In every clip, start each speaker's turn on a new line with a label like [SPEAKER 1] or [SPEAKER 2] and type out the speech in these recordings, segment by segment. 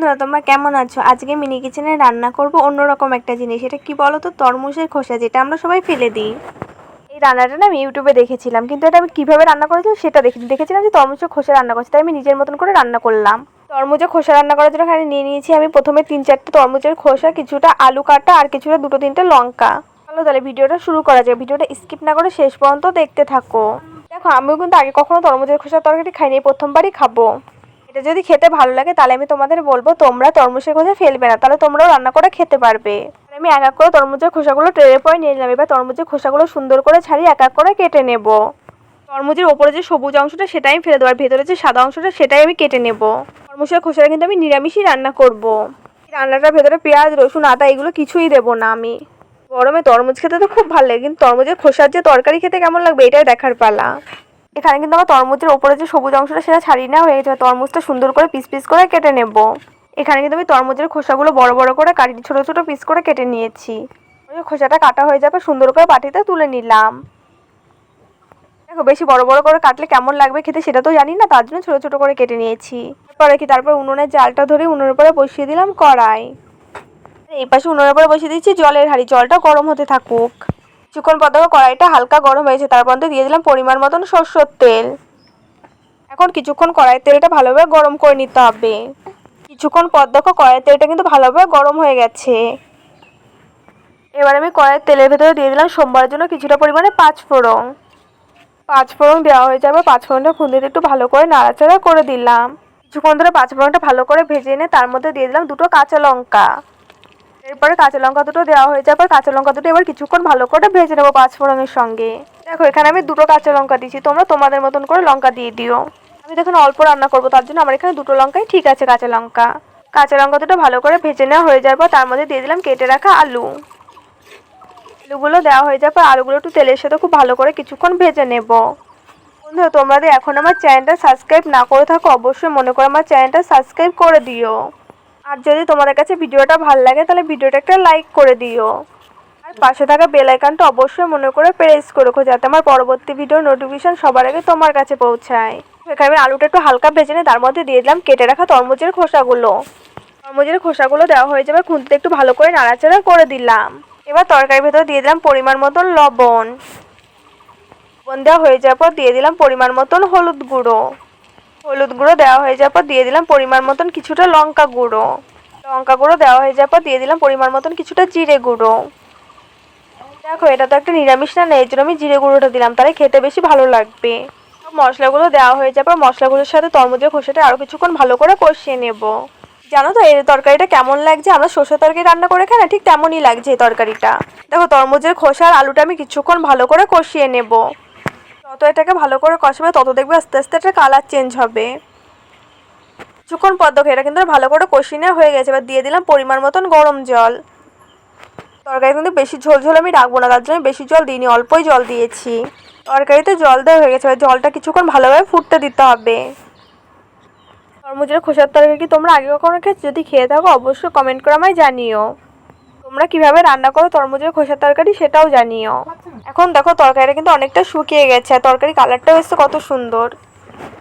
[SPEAKER 1] বন্ধুরা, তোমরা কেমন আছো? আজকে মিনি কিচেনে রান্না করব অন্যরকম একটা জিনিস। এটা কি বলো তো তরমুজের খোসা, যেটা আমরা সবাই ফেলে দিই। এই রান্নাটা না আমি ইউটিউবে দেখেছিলাম, কিন্তু এটা আমি কীভাবে রান্না করেছি সেটা দেখেছি দেখেছিলাম যে তরমুজের খোসা রান্না করছি, তাই আমি নিজের মতন করে রান্না করলাম। তরমুজের খোসা রান্না করার জন্য এখানে নিয়ে নিয়েছি আমি প্রথমে তিন চারটে তরমুজের খোসা, কিছুটা আলু কাটা আর কিছুটা দুটো তিনটে লঙ্কা। চলো তাহলে ভিডিওটা শুরু করা যায় ভিডিওটা স্কিপ না করে শেষ পর্যন্ত দেখতে থাকো। দেখো, আমিও কিন্তু আগে কখনো তরমুজের খোসা তরকারি খাইনি, প্রথমবারই খাব। এটা যদি খেতে ভালো লাগে, তাহলে আমি তোমাদের বলব, তোমরা তরমুজের খোসা ফেলবে না, তাহলে তোমরাও রান্না করে খেতে পারবে। আমি এক এক করে তরমুজের খোসাগুলো ট্রেনের পরে নিয়ে নিলাম। এবার তরমুজের খোসাগুলো সুন্দর করে ছাড়িয়ে এক এক করে কেটে নেব। তরমুজের ওপরে যে সবুজ অংশটা, সেটাই আমি ফেলে দেবো, আর ভেতরে যে সাদা অংশটা, সেটাই আমি কেটে নেব। তরমুজের খোসাটা কিন্তু আমি নিরামিষই রান্না করব। রান্নাটার ভেতরে পেঁয়াজ, রসুন, আদা, এগুলো কিছুই দেবো না আমি। গরমে তরমুজ খেতে তো খুব ভালো লাগে, কিন্তু তরমুজের খোসার যে তরকারি খেতে কেমন লাগবে, এটাই দেখার পালা। এখানে কিন্তু আমার তরমুজের ওপরে যে সবুজ অংশটা সেটা ছাড়িয়ে নেওয়া হয়ে গেছে। তরমুজটা সুন্দর করে পিস পিস করে কেটে নেব। এখানে কিন্তু আমি তরমুজের খোসাগুলো বড় বড় করে কাটি, ছোটো ছোটো পিস করে কেটে নিয়েছি। খোসাটা কাটা হয়ে যাবে, সুন্দর করে বাটিতে তুলে নিলাম। দেখো, বেশি বড় বড় করে কাটলে কেমন লাগবে খেতে সেটা তো জানি না, তার জন্য ছোটো ছোটো করে কেটে নিয়েছি। তারপরে কি, তারপর উনুনের জালটা ধরে উনুনের উপরে বসিয়ে দিলাম কড়াই। এই পাশে উনুনের উপরে বসিয়ে দিচ্ছি জলের হাঁড়ি জলটা গরম হতে থাকুক। কিছুক্ষণ পর দেখো কড়াইটা হালকা গরম হয়েছে তারপর তো দিয়ে দিলাম পরিমাণ মতন সরষের তেল। এখন কিছুক্ষণ কড়াইয়ের তেলটা ভালোভাবে গরম করে নিতে হবে। কিছুক্ষণ পর দেখো কড়াইয়ের তেলটা কিন্তু ভালোভাবে গরম হয়ে গেছে। এবার আমি কড়াইয়ের তেলের ভেতরে দিয়ে দিলাম সোমবারের জন্য কিছুটা পরিমাণে পাঁচ ফোড়ন। পাঁচ ফোড়ন দেওয়া হয়ে যাবে, পাঁচ ফোড়নটা খুন্দিতে একটু ভালো করে নাড়াচাড়া করে দিলাম। কিছুক্ষণ ধরে পাঁচ ফোড়নটা ভালো করে ভেজে এনে তার মধ্যে দিয়ে দিলাম দুটো কাঁচা লঙ্কা। এরপরে কাঁচা লঙ্কা দুটো দেওয়া হয়ে যাওয়ার পর কাঁচা লঙ্কা দুটো এবার কিছুক্ষণ ভালো করে ভেজে নেব পাঁচ ফোড়নের সঙ্গে। দেখো, এখানে আমি দুটো কাঁচা লঙ্কা দিয়েছি, তোমরা তোমাদের মতন করে লঙ্কা দিয়ে দিও। আমি দেখুন অল্প রান্না করব, তার জন্য আমার এখানে দুটো লঙ্কাই ঠিক আছে কাঁচা লঙ্কা। কাঁচা লঙ্কা দুটো ভালো করে ভেজে নেওয়া হয়ে যাওয়ার পর তার মধ্যে দিয়ে দিলাম কেটে রাখা আলু। আলুগুলো দেওয়া হয়ে যাওয়ার পর আলুগুলো একটু তেলের সাথে খুব ভালো করে কিছুক্ষণ ভেজে নেব। বন্ধুরা, তোমরা এখন আমার চ্যানেলটা সাবস্ক্রাইব না করে থাকো, অবশ্যই মনে করে আমার চ্যানেলটা সাবস্ক্রাইব করে দিও। আর যদি তোমাদের কাছে ভিডিওটা ভালো লাগে, তাহলে ভিডিওটা একটা লাইক করে দিও। আর পাশে থাকা বেল আইকনটা অবশ্যই মনে করে প্রেস করে রাখো, যাতে আমার পরবর্তী ভিডিওর নোটিফিকেশন সবার আগে তোমার কাছে পৌঁছায়। এখানে আমি আলুটা একটু হালকা ভেজে নিয়ে, তার মধ্যে দিয়ে দিলাম কেটে রাখা তরমুজের খোসাগুলো। তরমুজের খোসাগুলো দেওয়া হয়ে যাবে খুন্তিতে একটু ভালো করে নাড়াচাড়া করে দিলাম। এবার তরকারির ভেতরে দিয়ে দিলাম পরিমাণ মতন লবণ। লবণ দেওয়া হয়ে যাওয়ার পর দিয়ে দিলাম পরিমাণ মতন হলুদ গুঁড়ো। হলুদ গুঁড়ো দেওয়া হয়ে যাওয়ার পর দিয়ে দিলাম পরিমাণ মতন কিছুটা লঙ্কা গুঁড়ো। লঙ্কা গুঁড়ো দেওয়া হয়ে যাওয়ার পর দিয়ে দিলাম পরিমাণ মতন কিছুটা জিরে গুঁড়ো। দেখো, এটা তো একটা নিরামিষ না এই জন্য আমি জিরে গুঁড়োটা দিলাম, তাহলে খেতে বেশি ভালো লাগবে। মশলাগুলো দেওয়া হয়ে যাওয়ার পর মশলাগুলোর সাথে তরমুজের খোসাটা আরও কিছুক্ষণ ভালো করে কষিয়ে নেব। জানো তো, এই তরকারিটা কেমন লাগছে? আমরা সর্ষে তরকারি রান্না করে খাই না, ঠিক তেমনই লাগছে এই তরকারিটা। দেখো, তরমুজের খোসা আর আলুটা আমি কিছুক্ষণ ভালো করে কষিয়ে নেব। যত এটাকে ভালো করে কষাবে, তত দেখবে আস্তে আস্তে একটা কালার চেঞ্জ হবে। কিছুক্ষণ পর দেখো, এটা কিন্তু ভালো করে কষিয়ে হয়ে গেছে। এবার দিয়ে দিলাম পরিমাণ মতন গরম জল। তরকারি কিন্তু বেশি ঝোল ঝোল আমি রাখব না, তার জন্য বেশি জল দিইনি, অল্পই জল দিয়েছি। তরকারিতে জল দেওয়া হয়ে গেছে, এবার জলটা কিছুক্ষণ ভালোভাবে ফুটতে দিতে হবে। তরমুজের খোসার তরকারি কি তোমরা আগে কখনো খেয়েছো? যদি খেয়ে থাকো, অবশ্যই কমেন্ট করে আমায় জানিও। তোমরা কীভাবে রান্না করো, তরমুজের খোসার তরকারি সেটাও জানিও। এখন দেখো, তরকারিটা কিন্তু অনেকটা শুকিয়ে গেছে, আর তরকারি কালারটাও এসছে কত সুন্দর।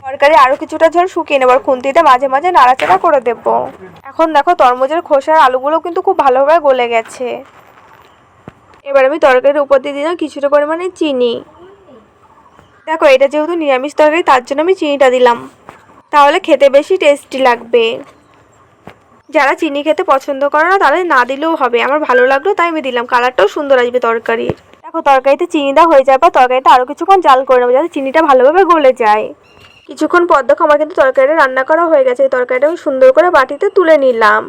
[SPEAKER 1] তরকারি আরও কিছুটা ঝোল শুকিয়ে নেবার খুন্তিতে মাঝে মাঝে নাড়াচাড়া করে দেব। এখন দেখো, তরমুজের খোসার আলুগুলো কিন্তু খুব ভালোভাবে গলে গেছে। এবার আমি তরকারির উপর দিয়ে দিলাম কিছুটা পরিমাণে চিনি। দেখো, এটা যেহেতু নিরামিষ তরকারি, তার জন্য আমি চিনিটা দিলাম। তাহলে খেতে বেশি টেস্টি লাগবে। যারা চিনি খেতে পছন্দ করে না তাহলে না দিলেও হবে। আমার ভালো লাগল, তাই আমি দিলাম। কালারটাও সুন্দর আসবে তরকারির। দেখো, তরকারিতে চিনি দেওয়া হয়ে যাবে তরকারিটা আরও কিছুক্ষণ জাল করে নেব, যাতে চিনিটা ভালোভাবে গলে যায়। কিছুক্ষণ পর দেখো, আমার কিন্তু তরকারিটা রান্না করা হয়ে গেছে। এই তরকারিটা আমি সুন্দর করে বাটিতে তুলে নিলাম।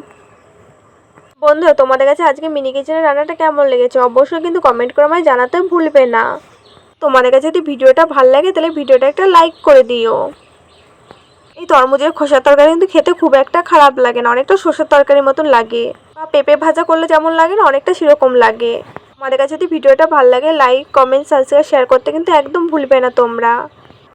[SPEAKER 1] বন্ধুরা, তোমাদের কাছে আজকে মিনি কিচেনের রান্নাটা কেমন লেগেছে অবশ্যই কিন্তু কমেন্ট করে আমায় জানাতে ভুলবে না। তোমাদের কাছে যদি ভিডিওটা ভালো লাগে, তাহলে ভিডিওটা একটা লাইক করে দিও। তরমুজের খোসার তরকারি কিন্তু খেতে খুব একটা খারাপ লাগে না, অনেকটা শসার তরকারির মতন লাগে। বা পেঁপে ভাজা করলে যেমন লাগে না, অনেকটা সেরকম লাগে। আমাদের কাছে যদি ভিডিওটা ভালো লাগে লাইক কমেন্ট সাবস্ক্রাইব শেয়ার করতে কিন্তু একদম ভুলবে না তোমরা।